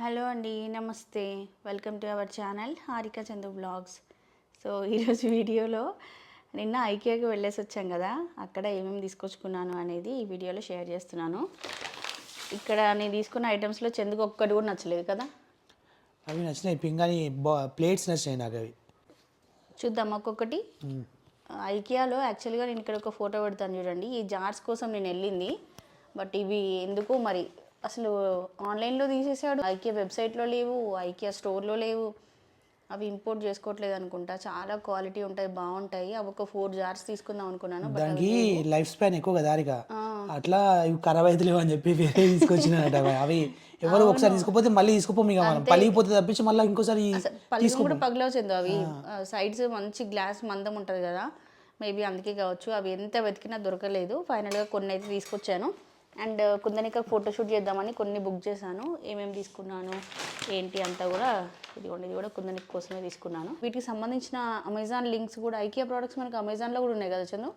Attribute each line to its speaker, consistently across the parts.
Speaker 1: Hello అండి నమస్తే. Welcome to our channel Harika Chandu blogs so ఈరోజు వీడియోలో నిన్న ఐకియాకి వెళ్ళేసి వచ్చాం కదా. అక్కడ ఏమేమి తీసుకొచ్చుకున్నాను అనేది ఈ వీడియోలో షేర్ చేస్తున్నాను. ఇక్కడ నేను తీసుకున్న ఐటమ్స్లో చందుకు ఒక్కటి కూడా నచ్చలేదు కదా?
Speaker 2: అవి నచ్చినాయి. పింగాని ప్లేట్స్ నచ్చినాయి నాకు అవి.
Speaker 1: చూద్దాం ఒక్కొక్కటి. ఐకియాలో యాక్చువల్గా నేను ఇక్కడ ఒక ఫోటో పెడతాను చూడండి. ఈ జార్స్ కోసం నేను వెళ్ళింది. బట్ ఇవి ఎందుకు మరి అసలు ఆన్లైన్లో తీసేసాడు ఐకియా వెబ్సైట్లో లేవు ఐకియా స్టోర్లో లేవు. అవి ఇంపోర్ట్ చేసుకోవట్లేదు అనుకుంటా. చాలా క్వాలిటీ ఉంటాయి బాగుంటాయి. అవి ఒక ఫోర్ జార్స్ తీసుకుందాం అనుకున్నాను
Speaker 2: దానికి లైఫ్ స్పాన్ ఎక్కువ కదా దారిగా అట్లా ఇవి ఖరాబ్ అవుతలేవు అని చెప్పి వేరే తీసుకొచ్చినారట. అవి. ఎవరు ఒకసారి తీసుకుపోతే మళ్ళీ తీసుకుపో మీకు మనం పలిగిపోతే తప్పించి మళ్ళీ ఇంకోసారి
Speaker 1: పళ్ళు కూడా అవి. సైడ్స్ మంచి గ్లాస్ మందం ఉంటుంది కదా. మేబీ అందుకే కావచ్చు. అవి ఎంత వెతికినా దొరకలేదు. ఫైనల్గా కొన్ని అయితే తీసుకొచ్చాను. అండ్ కుందనిక ఫోటోషూట్ చేద్దామని కొన్ని బుక్ చేశాను. ఏమేమి తీసుకున్నాను ఏంటి అంతా కూడా ఇదిగోండి ఇది కూడా కుందనిక కోసమే తీసుకున్నాను. వీటికి సంబంధించిన అమెజాన్ లింక్స్ కూడా ఐకియా ప్రోడక్ట్స్ మనకి అమెజాన్లో కూడా ఉన్నాయి కదా చందు?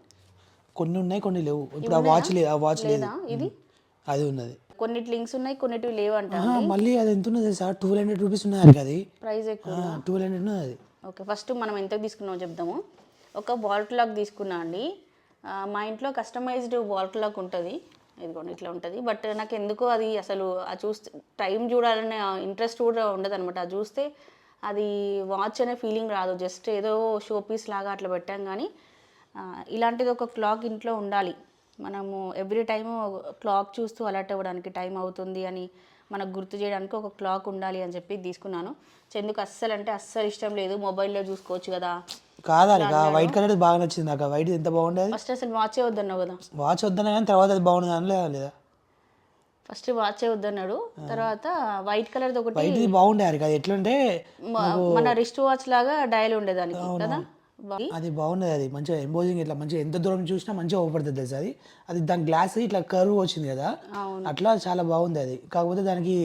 Speaker 2: కొన్ని ఉన్నాయి కొన్ని లేవు. ఇప్పుడు ఆ వాచ్ లేదు ఆ వాచ్ లేదు.
Speaker 1: ఇది?
Speaker 2: అది ఉన్నది.
Speaker 1: కొన్నిటి లింక్స్ ఉన్నాయి కొన్నిటివి లేవంట
Speaker 2: ఆహా, మళ్ళీ అది ఎంత ఉన్నది సార్ టూ హండ్రెడ్ రూపీస్ ఉన్నది అది.
Speaker 1: ప్రైస్ ఎక్కువ
Speaker 2: టూ హండ్రెడ్ ఉన్నది అది.
Speaker 1: ఓకే ఫస్ట్ మనం ఎంత తీసుకున్నామో చెప్దాము. ఒక వాల్ క్లాక్ తీసుకున్నా అండి. మా ఇంట్లో కస్టమైజ్డ్ వాల్ క్లాక్ ఉంటుంది. ఇదిగోండి ఇట్లా ఉంటుంది. బట్ నాకు ఎందుకో అది అసలు ఆ చూస్తే టైం చూడాలనే ఇంట్రెస్ట్ కూడా ఉండదు అనమాట అది చూస్తే అది వాచ్ అనే ఫీలింగ్ రాదు. జస్ట్ ఏదో షో పీస్ లాగా అట్లా పెట్టాం కానీ ఇలాంటిది ఒక క్లాక్ ఇంట్లో ఉండాలి. మనము ఎవ్రీ టైము క్లాక్ చూస్తూ అలర్ట్ అవ్వడానికి టైం అవుతుంది అని మనకు గుర్తు చేయడానికి ఒక క్లాక్ ఉండాలి అని చెప్పి తీసుకున్నాను. చెందుకు అస్సలు అంటే అస్సలు ఇష్టం లేదు. మొబైల్లో చూసుకోవచ్చు కదా.
Speaker 2: కాదా వైట్ కలర్ బాగా నచ్చింది నాకు. వైట్ ఎంత బాగుండేది?
Speaker 1: ఫస్ట్ అసలు వాచే వద్దన్నావు కదా.
Speaker 2: వాచ్ వద్దన కానీ తర్వాత అది బాగుంది అని లేదా
Speaker 1: ఫస్ట్ వాచే వద్దన్నాడు. తర్వాత వైట్ కలర్ది ఒకటి
Speaker 2: వైట్ బాగుండే అది ఎట్లుంటే
Speaker 1: మన రిస్ట్ వాచ్ లాగా డయల్ ఉండేదానికి కదా?
Speaker 2: అది బాగున్నది అది. మంచిగా ఎంబోజింగ్ ఇట్లా మంచిగా ఎంత దూరం చూసినా మంచిగా ఓపడుతుంది తెలుసు అది? అది దాని గ్లాస్ ఇట్లా కర్వ్ వచ్చింది కదా? అట్లా చాలా బాగుంది అది. కాకపోతే దానికి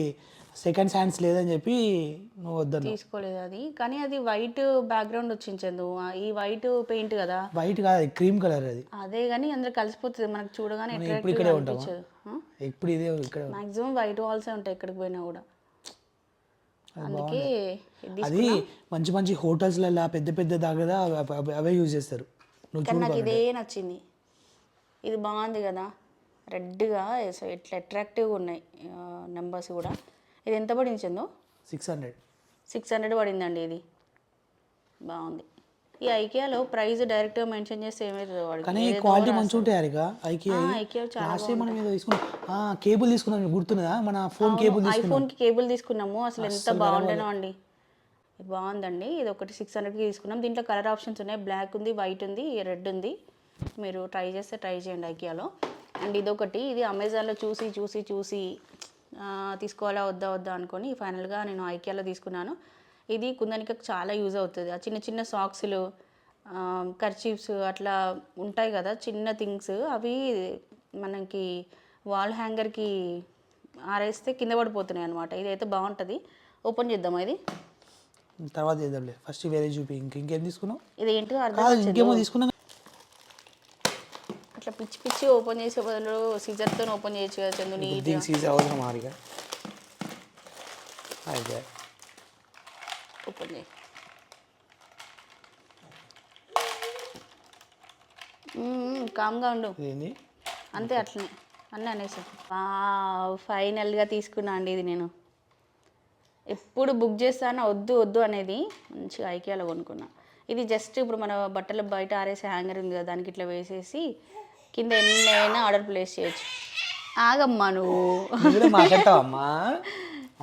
Speaker 2: సెకండ్ హ్యాండ్స్ లేదని చెప్పి నువ్వు వద్దను
Speaker 1: తీసుకోలేదు అది. కానీ అది వైట్ బ్యాక్గ్రౌండ్ వచ్చింది చందు. ఈ వైట్ పెయింట్ కదా.
Speaker 2: వైట్ కాదు అది క్రీమ్ కలర్ అది.
Speaker 1: అదే కానీ అందరు కలిసిపోతుంది. మనకు చూడగానే
Speaker 2: ఎప్పుడు ఇక్కడే
Speaker 1: ఆ?
Speaker 2: ఎప్పుడు ఇదే ఇక్కడ
Speaker 1: మాక్సిమం వైట్ వాల్సే ఉంటాయి ఎక్కడికి పోయినా కూడా. అందుకే
Speaker 2: అది మంచి మంచి హోటల్స్లలో పెద్ద పెద్ద దగ్గర అవ- యూజ్ చేస్తారు.
Speaker 1: నాకు ఇదే నచ్చింది. ఇది బాగుంది కదా. రెడ్గా ఇట్లా అట్రాక్టివ్గా ఉన్నాయి నెంబర్స్ కూడా. ఇది ఎంత పడింది Chandu?
Speaker 2: Six hundred.
Speaker 1: Six hundred పడిందండి ఇది. బాగుంది. ఈ ఐకియాలో ప్రైస్ డైరెక్ట్గా మెన్షన్ చేస్తే వాడికి.
Speaker 2: కానీ క్వాలిటీ మంచిగా ఉంటాయి ఐకియా
Speaker 1: ఐకియా చాలా
Speaker 2: లాస్ట్ టైం మనం ఏదో తీసుకున్నాం. కేబుల్ తీసుకున్నాం. గుర్తున్నదా మన ఫోన్ కేబుల్
Speaker 1: ఐఫోన్కి కేబుల్ తీసుకున్నాము. అసలు ఎంత బాగుండేనో అండి. బాగుందండి. ఇది ఒకటి సిక్స్ హండ్రెడ్కి తీసుకున్నాం. దీంట్లో కలర్ ఆప్షన్స్ ఉన్నాయి. బ్లాక్ ఉంది వైట్ ఉంది రెడ్ ఉంది. మీరు ట్రై చేస్తే ట్రై చేయండి ఐకియాలో. అండ్ ఇదొకటి. ఇది అమెజాన్లో చూసి చూసి చూసి తీసుకోవాలా వద్దా వద్దా అనుకొని ఫైనల్గా నేను ఐకియాలో తీసుకున్నాను. ఇది కుందనికి చాలా యూజ్ అవుతుంది. ఆ చిన్న చిన్న సాక్స్లు కర్చీఫ్స్ అట్లా ఉంటాయి కదా చిన్న థింగ్స్ అవి మనకి వాల్ హ్యాంగర్కి ఆరేస్తే కింద పడిపోతున్నాయి అనమాట ఇదైతే బాగుంటుంది. ఓపెన్ చేద్దామా ఇది?
Speaker 2: తర్వాత చేద్దాంలే. ఫస్ట్ వేరే చూపి ఇంక తీసుకున్నావు?
Speaker 1: ఇది ఏంటో అర్థం
Speaker 2: ఇంకేమో తీసుకున్నా
Speaker 1: అట్లా పిచ్చి పిచ్చి ఓపెన్ చేసే బదులు సీజర్తో ఓపెన్ చేయొచ్చు కదా చందు నీ
Speaker 2: దీనికి సీజ్ అవసరం ఆరిగా అయితే.
Speaker 1: ఓపెన్ చేయి. కామ్గా ఉండు. అంతే అట్లనే. అన్నీ అనేసి ఫైనల్గా తీసుకున్నా అండి ఇది నేను. ఎప్పుడు బుక్ చేస్తానో వద్దు వద్దు అనేది మంచిగా ఐకియాలో కొనుక్కున్నా. ఇది జస్ట్ ఇప్పుడు మన బట్టలు బయట ఆరేసే హ్యాంగర్ ఉంది కదా దానికి ఇట్లా వేసేసి కింద ఎన్నైనా ఆర్డర్ ప్లేస్ చేయొచ్చు. ఆగమ్మా నువ్వు.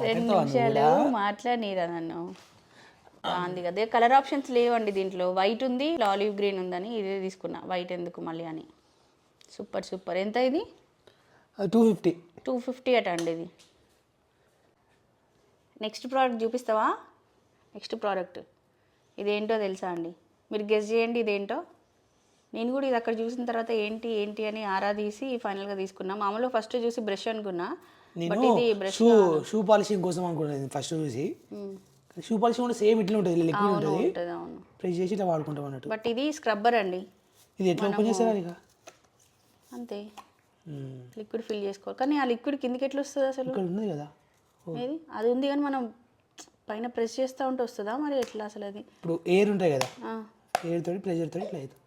Speaker 1: రెండు నిమిషాలు మాట్లాడినీరా నన్ను. బాగుంది కదా. కలర్ ఆప్షన్స్ లేవండి దీంట్లో. వైట్ ఉంది ఆలివ్ గ్రీన్ ఉందని ఇదే తీసుకున్నా. వైట్ ఎందుకు మళ్ళీ అని. Super super. ఎంత ఇది?
Speaker 2: టూ ఫిఫ్టీ
Speaker 1: టూ ఫిఫ్టీ అట అండి ఇది. నెక్స్ట్ ప్రోడక్ట్ చూపిస్తావా? నెక్స్ట్ ప్రోడక్ట్ ఇదేంటో తెలుసా అండి? మీరు గెస్ చేయండి ఇదేంటో. నేను కూడా ఇది అక్కడ చూసిన తర్వాత ఏంటి ఏంటి అని ఆరా తీసి ఫైనల్గా తీసుకున్నా. మామూలుగా ఫస్ట్ చూసి బ్రష్ అనుకున్నా బట్
Speaker 2: నేను
Speaker 1: ఇది బ్రష్
Speaker 2: షూ షూ పాలిషింగ్ కోసం అనుకున్నాను ఫస్ట్ చూసి. షూ పాలిషింగ్ కూడా సేమ్ ఇట్లా ఉంటుంది లిక్విడ్ ఉంటుంది.
Speaker 1: ఉంటుంది అవును.
Speaker 2: ప్రెస్ చేసి ఇట్లా వాడుకుంటాం అన్నట్టు.
Speaker 1: బట్ ఇది స్క్రబ్బర్ అండి.
Speaker 2: ఇది ఎట్లా ఓపెన్ చేస్తారా ఇక?
Speaker 1: అంతే. లిక్విడ్ ఫిల్ చేసుకోవాలి. కానీ ఆ లిక్విడ్ కిందకి ఎట్లా వస్తుంది అసలు?
Speaker 2: ఇక్కడ ఉన్నది కదా.
Speaker 1: ఏది? అది ఉంది కానీ మనం పైన ప్రెస్ చేస్తూ ఉంటే వస్తుందా మరి ఎట్లా అసలు అది?
Speaker 2: ఇప్పుడు ఎయిర్ ఉంటాయి కదా.
Speaker 1: ఆ.
Speaker 2: ఎయిర్ తోటి ప్రెషర్ తోటి ఇట్లా అవుతుంది.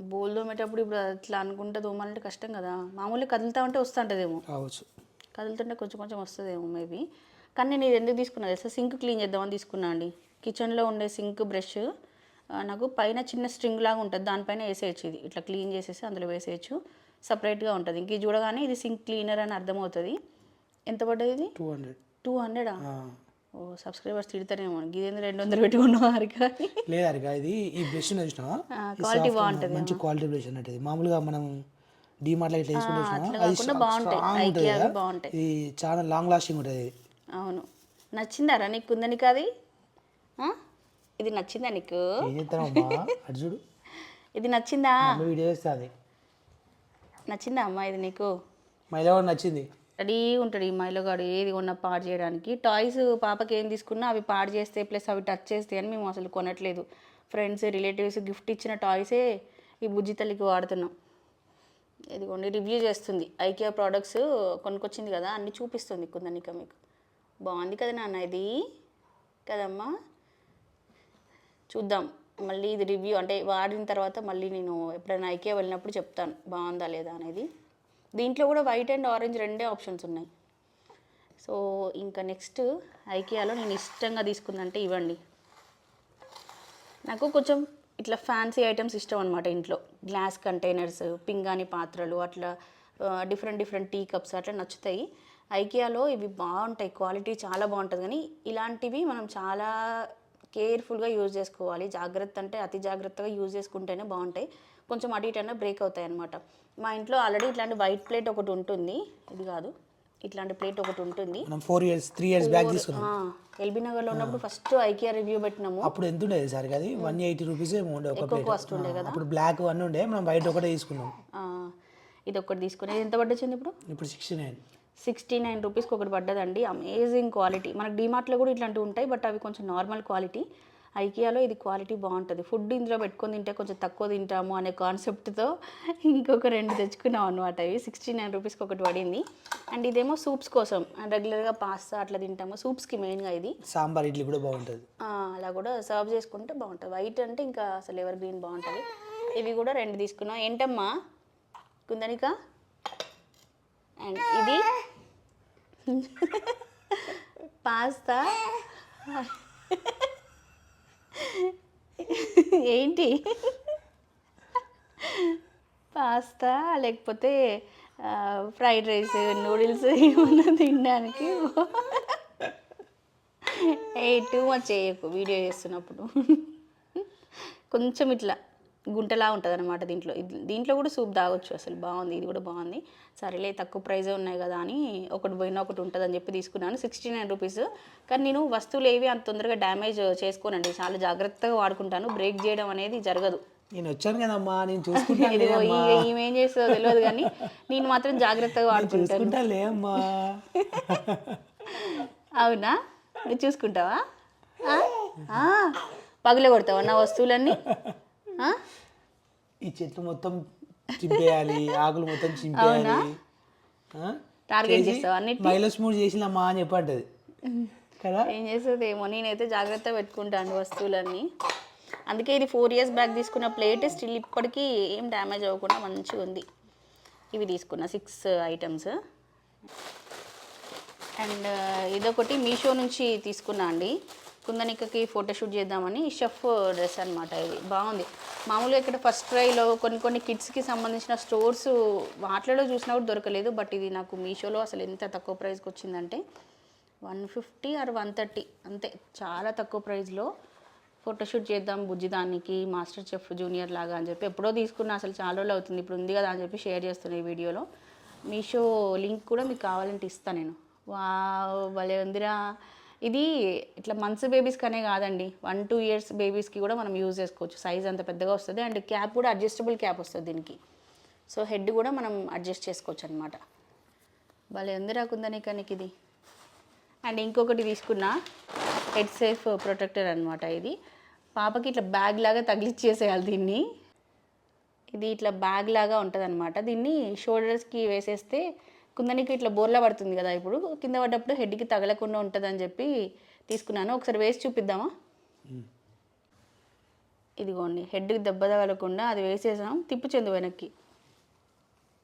Speaker 1: బోల్ తోమేటప్పుడు ఇప్పుడు అట్లా అనుకుంటే దోమాలంటే కష్టం కదా. మామూలుగా కదులుతా ఉంటే వస్తుంటుందేమో.
Speaker 2: కావచ్చు.
Speaker 1: కదులుతుంటే కొంచెం కొంచెం వస్తుందేమో మేబీ. కానీ నేను ఇది ఎందుకు తీసుకున్నా తెలుసా? సింక్ క్లీన్ చేద్దామని తీసుకున్నా అండి. కిచెన్లో ఉండే సింక్ బ్రష్ నాకు పైన చిన్న స్ట్రింగ్ లాగా ఉంటుంది. దానిపైన వేసేయచ్చు ఇది. ఇట్లా క్లీన్ చేసేసి అందులో వేసేయచ్చు. సపరేట్గా ఉంటుంది. ఇంక ఇది చూడగానే ఇది సింక్ క్లీనర్ అని అర్థమవుతుంది. ఎంత పడ్డది ఇది?
Speaker 2: Two hundred.
Speaker 1: టూ హండ్రెడా? ఓ సబ్స్క్రైబర్స్ తిడతారేమో. ఇదేంది రెండు వందలు పెట్టుకున్నావు హరిక?
Speaker 2: లేదు అరిగా ఇది ఈ బ్రష్ చూసినావా? soft
Speaker 1: బాగుంటది.
Speaker 2: మంచి క్వాలిటీ బ్రష్ అన్నట్టు మామూలుగా మనం డిమార్ట్లో ఇట్లా strong
Speaker 1: బాగుంటాయి.
Speaker 2: ఇది చాలా లాంగ్ లాస్టింగ్ ఉంటుంది.
Speaker 1: అవును. నచ్చిందారా నీకు ఉందని కాదు ఇది నచ్చిందా నీకు?
Speaker 2: చూడు.
Speaker 1: ఇది నచ్చిందా?
Speaker 2: వీడియో
Speaker 1: నచ్చిందా అమ్మా ఇది నీకు?
Speaker 2: మైలా కూడా నచ్చింది.
Speaker 1: రెడీ ఉంటాడు ఈ మైలోగాడు ఏది కొన్నా పాడు చేయడానికి. టాయ్స్ పాపకి ఏం తీసుకున్నా అవి పాడు చేస్తే ప్లస్ అవి టచ్ చేస్తే అని మేము అసలు కొనట్లేదు. ఫ్రెండ్స్ రిలేటివ్స్ గిఫ్ట్ ఇచ్చిన టాయ్సే ఈ బుజ్జి తల్లికి వాడుతున్నాం. ఇదిగోండి రివ్యూ చేస్తుంది. ఐకియా ప్రోడక్ట్స్ కొనుక్కొచ్చింది కదా అన్నీ చూపిస్తుంది కుందనిక మీకు. బాగుంది కదా నాన్న ఇది? కదమ్మా? చూద్దాం. మళ్ళీ ఇది రివ్యూ అంటే వాడిన తర్వాత మళ్ళీ నేను ఎప్పుడైనా ఐకియా వెళ్ళినప్పుడు చెప్తాను. బాగుందా లేదా అనేది. దీంట్లో కూడా వైట్ అండ్ ఆరెంజ్ రెండే ఆప్షన్స్ ఉన్నాయి. సో ఇంకా నెక్స్ట్ ఐకియాలో నేను ఇష్టంగా తీసుకుందంటే ఇవ్వండి. నాకు కొంచెం ఇట్లా ఫ్యాన్సీ ఐటమ్స్ ఇష్టం అనమాట ఇంట్లో. గ్లాస్ కంటైనర్స్ పింగాణి పాత్రలు అట్లా డిఫరెంట్ డిఫరెంట్ టీ కప్స్ అట్లా నచ్చుతాయి. ఐకియాలో ఇవి బాగుంటాయి. క్వాలిటీ చాలా బాగుంటుంది. కానీ ఇలాంటివి మనం చాలా కేర్ఫుల్గా యూజ్ చేసుకోవాలి. జాగ్రత్త అంటే అతి జాగ్రత్తగా యూజ్ చేసుకుంటేనే బాగుంటాయి. కొంచెం అటు ఇటు అయినా బ్రేక్ అవుతాయి అనమాట మా ఇంట్లో ఆల్రెడీ ఇట్లాంటి వైట్ ప్లేట్ ఒకటి ఉంటుంది. ఇది కాదు. ఇట్లాంటి ప్లేట్ ఒకటి ఉంటుంది.
Speaker 2: Four years three years back తీసుకున్నాం.
Speaker 1: ఎల్బీ నగర్లో ఉన్నప్పుడు ఫస్ట్ ఐకియా రివ్యూ పెట్టినాము.
Speaker 2: అప్పుడు ఎంత ఉండేది సార్ అది? వన్ ఎయిటీ రూపీస్ ఏమో ఉండే ఒక
Speaker 1: కాస్ట్ ఉండే కదా.
Speaker 2: అప్పుడు బ్లాక్ అన్నీ ఉండే మనం వైట్ ఒకటే తీసుకున్నాం.
Speaker 1: ఇది ఒకటి తీసుకుని ఎంత పడ్డొచ్చింది ఇప్పుడు?
Speaker 2: ఇప్పుడు సిక్స్టీ నైన్
Speaker 1: సిక్స్టీ నైన్ రూపీస్కి ఒకటి పడ్డదండి. అమేజింగ్ క్వాలిటీ మనకు డిమార్ట్లో కూడా ఇట్లాంటివి ఉంటాయి బట్ అవి కొంచెం నార్మల్ క్వాలిటీ ఐకియాలో ఇది క్వాలిటీ బాగుంటుంది. ఫుడ్ ఇందులో పెట్టుకొని తింటే కొంచెం తక్కువ తింటాము అనే కాన్సెప్ట్తో ఇంకొక రెండు తెచ్చుకున్నాం అనమాట ఇవి సిక్స్టీ నైన్ రూపీస్కి ఒకటి పడింది. అండ్ ఇదేమో సూప్స్ కోసం. రెగ్యులర్గా పాస్తా అట్లా తింటాము. సూప్స్కి మెయిన్గా ఇది.
Speaker 2: సాంబార్ ఇడ్లీ కూడా బాగుంటుంది.
Speaker 1: అలా కూడా సర్వ్ చేసుకుంటే బాగుంటుంది. వైట్ అంటే ఇంకా అసలు ఎవర్ గ్రీన్ బాగుంటుంది. ఇవి కూడా రెండు తీసుకున్నాం. ఏంటమ్మా? కుందనిక? అండ్ ఇది? పాస్తా? ఏంటి? పాస్తా లేకపోతే ఫ్రైడ్ రైస్ నూడిల్స్ ఏమన్నా తినడానికి? ఏ టూ మచ్ చేయకు వీడియో చేస్తున్నప్పుడు. కొంచెం ఇట్లా. గుంటలా ఉంటుంది అనమాట దీంట్లో దీంట్లో కూడా సూప్ తాగొచ్చు అసలు. బాగుంది. ఇది కూడా బాగుంది. సరేలే తక్కువ ప్రైజే ఉన్నాయి కదా అని ఒకటి పోయినా ఒకటి ఉంటుంది అని చెప్పి తీసుకున్నాను. Sixty nine rupees. కానీ నేను వస్తువులు ఏవి అంత తొందరగా డ్యామేజ్ చేసుకోనండి. చాలా జాగ్రత్తగా వాడుకుంటాను. బ్రేక్ చేయడం అనేది జరగదు.
Speaker 2: నేను వచ్చాను కదమ్మా. నేను చూసుకుంటాను
Speaker 1: ఇదిగో ఈ ఈమె ఏం చేస్తుందో తెలియదు కానీ నేను మాత్రం జాగ్రత్తగా వాడుకుంటాను. అవునా? నువ్వు చూసుకుంటావా? ఆ? ఆ, పగుల కొడతావా నా వస్తువులన్నీ?
Speaker 2: ఈ చెట్లు మొత్తం చింపేయాలి ఆకులు మొత్తం చింపేయాలి?
Speaker 1: టార్గెట్ చేస్తావా?
Speaker 2: మైలస్ మూడు చేసినమ్మా అని చెప్పంటది. కదా?
Speaker 1: ఏం చేస్తుంది ఏమో నేనైతే జాగ్రత్త పెట్టుకుంటాను వస్తువులన్నీ. అందుకే ఇది ఫోర్ ఇయర్స్ బ్యాక్ తీసుకున్న ప్లేట్ స్టిల్ ఇప్పటికీ ఏం డ్యామేజ్ అవ్వకుండా మంచిగా ఉంది. ఇవి తీసుకున్న సిక్స్ ఐటమ్స్ అండ్ ఇదొకటి మీషో నుంచి తీసుకున్నా అండి. కుందనికకి ఫోటోషూట్ చేద్దామని షెఫ్ డ్రెస్ అనమాట ఇది. బాగుంది. మామూలుగా ఇక్కడ ఫస్ట్ ట్రైలో కొన్ని కొన్ని కిడ్స్కి సంబంధించిన స్టోర్స్ వాటిలో చూసినా కూడా దొరకలేదు. బట్ ఇది నాకు మీషోలో అసలు ఎంత తక్కువ ప్రైస్కి వచ్చిందంటే one fifty or one thirty అంతే. చాలా తక్కువ ప్రైస్లో ఫోటోషూట్ చేద్దాం బుజ్జి దానికి మాస్టర్ చెఫ్ జూనియర్ లాగా అని చెప్పి ఎప్పుడో తీసుకున్నా అసలు చాలా రోజులు అవుతుంది. ఇప్పుడు ఉంది కదా అని చెప్పి షేర్ చేస్తున్నాయి ఈ వీడియోలో. మీషో లింక్ కూడా మీకు కావాలంటే ఇస్తాను నేను. వా భలే ఉందిరా. ఇది ఇట్లా మంత్స్ బేబీస్కి అనే కాదండి. వన్ టూ ఇయర్స్ బేబీస్కి కూడా మనం యూజ్ చేసుకోవచ్చు. సైజ్ అంత పెద్దగా వస్తుంది అండ్ క్యాప్ కూడా అడ్జస్టబుల్ క్యాప్ వస్తుంది దీనికి. సో హెడ్ కూడా మనం అడ్జస్ట్ చేసుకోవచ్చు అనమాట భలే ఉంది రాకుందా నీకు నీకు ఇది అండ్ ఇంకొకటి తీసుకున్న హెడ్ సేఫ్ ప్రొటెక్టర్ అనమాట ఇది. పాపకి ఇట్లా బ్యాగ్ లాగా తగిలిచ్చేసేయాలి దీన్ని. ఇది ఇట్లా బ్యాగ్ లాగా ఉంటుంది అనమాట దీన్ని షోల్డర్స్కి వేసేస్తే కుందనికి ఇట్లా బోర్లా పడుతుంది కదా ఇప్పుడు కింద పడ్డప్పుడు హెడ్కి తగలకుండా ఉంటుందని చెప్పి తీసుకున్నాను. ఒకసారి వేసి చూపిద్దామా? ఇదిగోండి హెడ్కి దెబ్బ తగలకుండా అది వేసేసాం. తిప్పు చెందు వెనక్కి.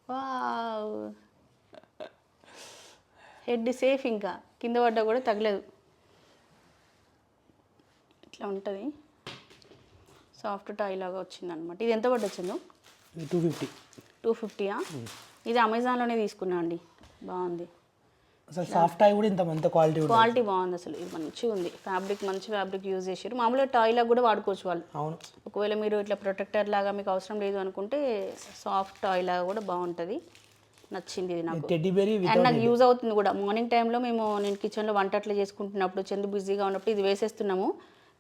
Speaker 1: వావ్! హెడ్ సేఫ్ ఇంకా కింద పడ్డా కూడా తగలేదు. ఇట్లా ఉంటుంది. సాఫ్ట్ టాయ్ లాగా వచ్చింది అనమాట ఇది ఎంత పడ్డొచ్చిందో
Speaker 2: టూ ఫిఫ్టీ
Speaker 1: టూ ఫిఫ్టీయా ఇది అమెజాన్లోనే తీసుకున్నా అండి. బాగుంది.
Speaker 2: అసలు సాఫ్ట్ అయి కూడా ఇంత క్వాలిటీ
Speaker 1: క్వాలిటీ బాగుంది అసలు. ఇది మంచిగా ఉంది. ఫ్యాబ్రిక్ మంచి ఫ్యాబ్రిక్ యూజ్ చేసారు మామూలుగా టాయ్ లాగా కూడా వాడుకోవచ్చు వాళ్ళు.
Speaker 2: అవును.
Speaker 1: ఒకవేళ మీరు ఇట్లా ప్రొటెక్టర్ లాగా మీకు అవసరం లేదు అనుకుంటే సాఫ్ట్ టాయ్ లాగా కూడా బాగుంటుంది. నచ్చింది ఇది నాకు.
Speaker 2: టెడ్డీ బెరీ
Speaker 1: అండ్ నాకు యూజ్ అవుతుంది కూడా. మార్నింగ్ టైంలో మేము నేను కిచెన్లో వంట అట్లా చేసుకుంటున్నప్పుడు చందు బిజీగా ఉన్నప్పుడు ఇది వేసేస్తున్నాము.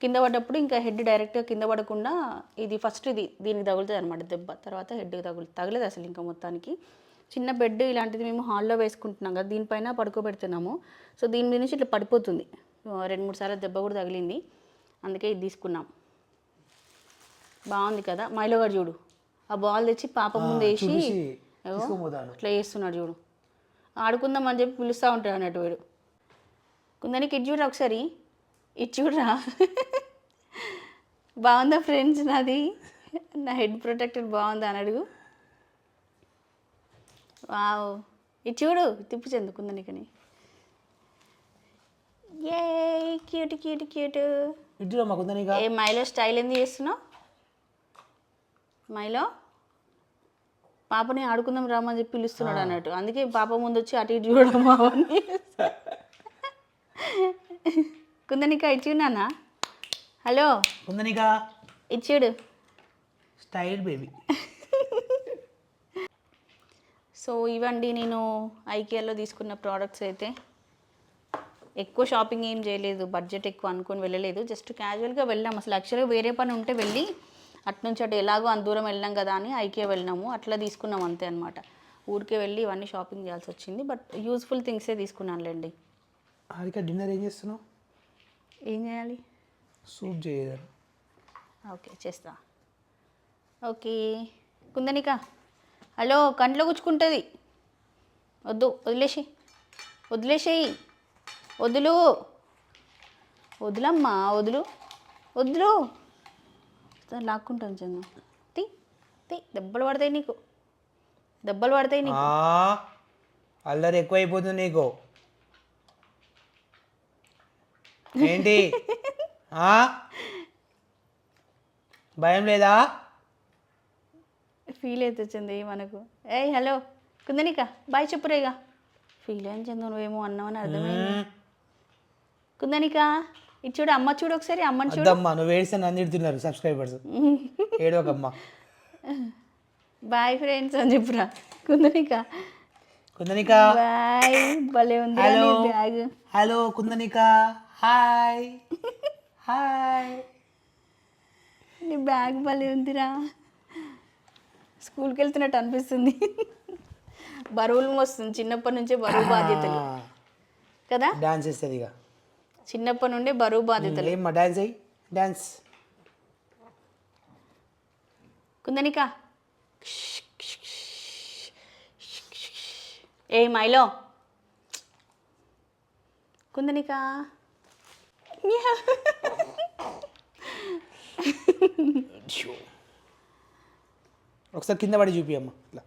Speaker 1: కింద పడ్డప్పుడు ఇంకా హెడ్ డైరెక్ట్గా కింద పడకుండా ఇది ఫస్ట్ ఇది దీనికి తగులుతుంది అనమాట దెబ్బ. తర్వాత హెడ్కి తగులు తగలేదు అసలు ఇంకా మొత్తానికి. చిన్న బెడ్ ఇలాంటిది మేము హాల్లో వేసుకుంటున్నాం కదా దీనిపైన పడుకోబెడుతున్నాము. సో దీని మీద నుంచి ఇట్లా పడిపోతుంది. రెండు మూడు సార్లు దెబ్బ కూడా తగిలింది. అందుకే ఇది తీసుకున్నాం. బాగుంది కదా. మైలో గారు చూడు. ఆ బాల్ తెచ్చి పాప ముందు వేసి అట్లా చేస్తున్నాడు చూడు. ఆడుకుందాం అని చెప్పి పిలుస్తూ ఉంటాడు అన్నట్టు వీడు. కుందానికి ఇటు చూడరా ఒకసారి. ఇటు చూడరా బాగుందా ఫ్రెండ్స్ నాది? నా హెడ్ ప్రొటెక్టర్ బాగుందా అని అడుగు. వావ్. ఇటు చూడు తిప్పు చెందు కుందనికని ఏ క్యూట్ క్యూట్ క్యూట్ ఏ మైలో స్టైల్ ఎందుకు చేస్తున్నావు? మైలో? పాపని ఆడుకుందాం రామని చెప్పి పిలుస్తున్నాడు అన్నట్టు. అందుకే పాప ముందు వచ్చి అటు ఇటు చూడడం అవన్నీ కుందనిక ఇచ్చినానా హలో?
Speaker 2: ఉందనిక
Speaker 1: ఇచ్చాడు
Speaker 2: స్టైల్ బేబీ.
Speaker 1: సో ఇవండి నేను ఐకియాలో తీసుకున్న ప్రోడక్ట్స్ అయితే. ఎక్కువ షాపింగ్ ఏం చేయలేదు బడ్జెట్ ఎక్కువ అనుకొని వెళ్ళలేదు. జస్ట్ క్యాజువల్గా వెళ్ళాం. అసలు యాక్చువల్గా వేరే పని ఉంటే వెళ్ళి అటు నుంచి అటు ఎలాగో అంత దూరం వెళ్ళాం కదా అని ఐకియా వెళ్ళినాము. అట్లా తీసుకున్నాం అంతే అనమాట ఊరికే వెళ్ళి ఇవన్నీ షాపింగ్ చేయాల్సి వచ్చింది. బట్ యూస్ఫుల్ థింగ్సే తీసుకున్నానులేండి.
Speaker 2: డిన్నర్ ఏం చేస్తున్నావు?
Speaker 1: ఏం చేయాలి?
Speaker 2: సూప్ చేయదు
Speaker 1: ఓకే చేస్తా. ఓకే కుందనిక. హలో కంట్లో గుచ్చుకుంటుంది. వద్దు వదిలేసి వదిలేసేయి. వదులు. వదులమ్మా వదులు. వదులు. లాక్కుంటాను చందు. తీ తీ దెబ్బలు పడతాయి నీకు. దెబ్బలు పడతాయి నీకు.
Speaker 2: అల్లరి ఎక్కువైపోతుంది నీకు. ఏంటి? భయం లేదా?
Speaker 1: ఫీల్ అయితే చందు మనకు. ఏయ్ హలో కుందనిక బాయ్ చెప్పురేగా. ఫీల్ అయ్యాను చందు నువ్వేమో అన్నావని అర్థమైంది.
Speaker 2: మ్మ్.
Speaker 1: కుందనిక ఇది చూడు అమ్మ చూడు ఒకసారి అమ్మని చూడు.
Speaker 2: అద్దమ్మా నువ్వు ఏడిస్తే నన్ను తిడుతున్నారు సబ్స్క్రైబర్స్ ఏడోకమ్మా
Speaker 1: బాయ్ ఫ్రెండ్స్ అని చెప్పురా. కుందనిక.
Speaker 2: కుందనిక.
Speaker 1: బాయ్ భలే ఉంది
Speaker 2: హలో కుందనిక. హాయ్. హాయ్.
Speaker 1: నీ బ్యాగ్ భలే ఉందిరా. స్కూల్కి వెళ్తున్నట్టు అనిపిస్తుంది. బరువులు వస్తుంది చిన్నప్పటి నుంచే బరువు బాధ్యతలు. కదా?
Speaker 2: డాన్స్ చేస్తుంది ఇక.
Speaker 1: చిన్నప్పటి నుండే బరువు బాధ్యతలు.
Speaker 2: ఏమ్మా డాన్స్ అయ్యి? డాన్స్
Speaker 1: కుందనిక. ఏ మైలో. కుందనిక.
Speaker 2: ఒకసారి కింద పడి చూపియమ్మా ఇట్లా.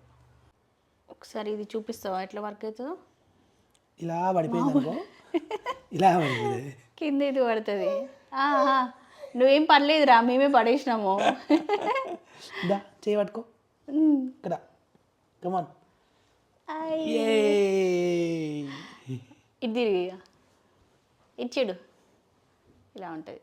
Speaker 1: ఒకసారి ఇది చూపిస్తావా? ఎట్లా వర్క్ అవుతుందో?
Speaker 2: ఇలా పడిపోయింది ఇలా పడిపోయింది.
Speaker 1: కింద ఇది పడుతుంది. ఆహా. నువ్వేం పర్లేదురా మేమే పడేసినాము.
Speaker 2: దా చేయి పట్టుకో. ఇక్కడ. కమాన్
Speaker 1: ఇది. ఇచ్చాడు ఇలా ఉంటుంది.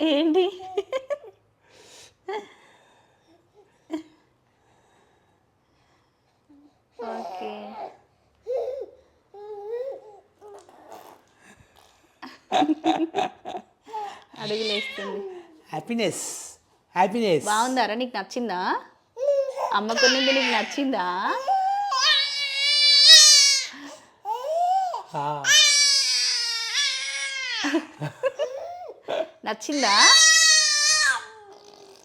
Speaker 1: ఏంటి? ఓకే. అడుగులేస్తుంది.
Speaker 2: హ్యాపీనెస్ హ్యాపీనెస్
Speaker 1: బాగుందారా? నీకు నచ్చిందా? అమ్మ కొన్నింది నీకు నచ్చిందా? నచ్చిందా?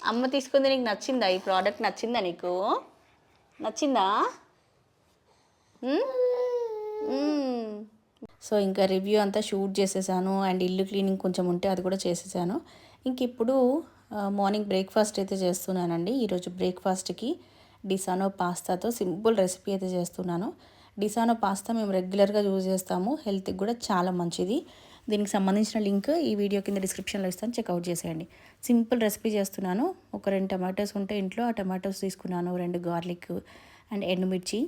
Speaker 1: అమ్మ తీసుకుంది నీకు నచ్చిందా? ఈ ప్రోడక్ట్ నచ్చిందా నీకు? నచ్చిందా. సో ఇంకా రివ్యూ అంతా షూట్ చేసేసాను. అండ్ ఇల్లు క్లీనింగ్ కొంచెం ఉంటే అది కూడా చేసేసాను. ఇంక ఇప్పుడు మార్నింగ్ బ్రేక్ఫాస్ట్ అయితే చేస్తున్నానండి. ఈరోజు బ్రేక్ఫాస్ట్కి డిసానో పాస్తాతో సింపుల్ రెసిపీ అయితే చేస్తున్నాను. డిసానో పాస్తా మేము రెగ్యులర్గా యూజ్ చేస్తాము. హెల్త్కి కూడా చాలా మంచిది. దీనికి సంబంధించిన లింక్ ఈ వీడియో కింద డిస్క్రిప్షన్లో ఇస్తాను. చెక్అవుట్ చేసేయండి. సింపుల్ రెసిపీ చేస్తున్నాను. ఒక రెండు టమాటోస్ ఉంటే ఇంట్లో ఆ టమాటోస్ తీసుకున్నాను. రెండు గార్లిక్ అండ్ ఎండుమిర్చి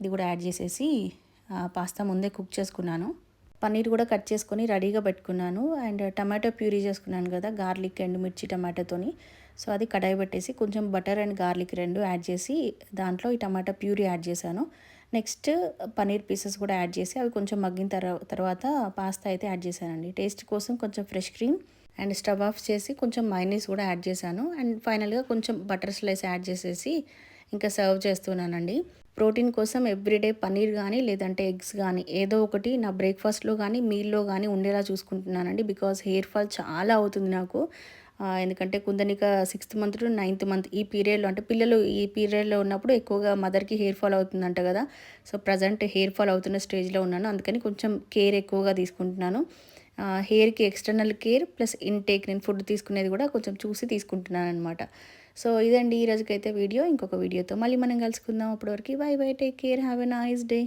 Speaker 1: ఇది కూడా యాడ్ చేసేసి ఆ, పాస్తా ముందే కుక్ చేసుకున్నాను. పన్నీర్ కూడా కట్ చేసుకొని రెడీగా పెట్టుకున్నాను. అండ్ టమాటో ప్యూరీ చేసుకున్నాను కదా గార్లిక్ ఎండుమిర్చి టమాటోతోని. సో అది కడాయి పెట్టేసి కొంచెం బటర్ అండ్ గార్లిక్ రెండు యాడ్ చేసి దాంట్లో ఈ టమాటా ప్యూరీ యాడ్ చేశాను. నెక్స్ట్ పన్నీర్ పీసెస్ కూడా యాడ్ చేసి అవి కొంచెం మగ్గిన తర్వాత తర్వాత పాస్తా అయితే యాడ్ చేశానండి. టేస్ట్ కోసం కొంచెం fresh cream and stove off చేసి కొంచెం మైనీస్ కూడా యాడ్ చేశాను. అండ్ ఫైనల్గా కొంచెం బటర్ స్లైస్ యాడ్ చేసేసి ఇంకా సర్వ్ చేస్తున్నానండి. ప్రోటీన్ కోసం ఎవ్రీడే పన్నీర్ కానీ లేదంటే ఎగ్స్ కానీ ఏదో ఒకటి నా బ్రేక్ఫాస్ట్లో కానీ మీల్లో కానీ ఉండేలా చూసుకుంటున్నానండి. బికాజ్ హెయిర్ ఫాల్ చాలా అవుతుంది నాకు. ఎందుకంటే Kundanika sixth month to ninth month ఈ పీరియడ్లో అంటే పిల్లలు ఈ పీరియడ్లో ఉన్నప్పుడు ఎక్కువగా మదర్కి హెయిర్ ఫాల్ అవుతుందంట కదా. సో ప్రజెంట్ హెయిర్ ఫాల్ అవుతున్న స్టేజ్లో ఉన్నాను. అందుకని కొంచెం కేర్ ఎక్కువగా తీసుకుంటున్నాను. హెయిర్కి ఎక్స్టర్నల్ కేర్ ప్లస్ ఇంటేక్ నేను ఫుడ్ తీసుకునేది కూడా కొంచెం చూసి తీసుకుంటున్నాను అనమాట సో ఇదండి ఈ రోజుకైతే వీడియో ఇంకొక వీడియోతో మళ్ళీ మనం కలుసుకుందాం అప్పటివరకు. Bye bye take care have a nice day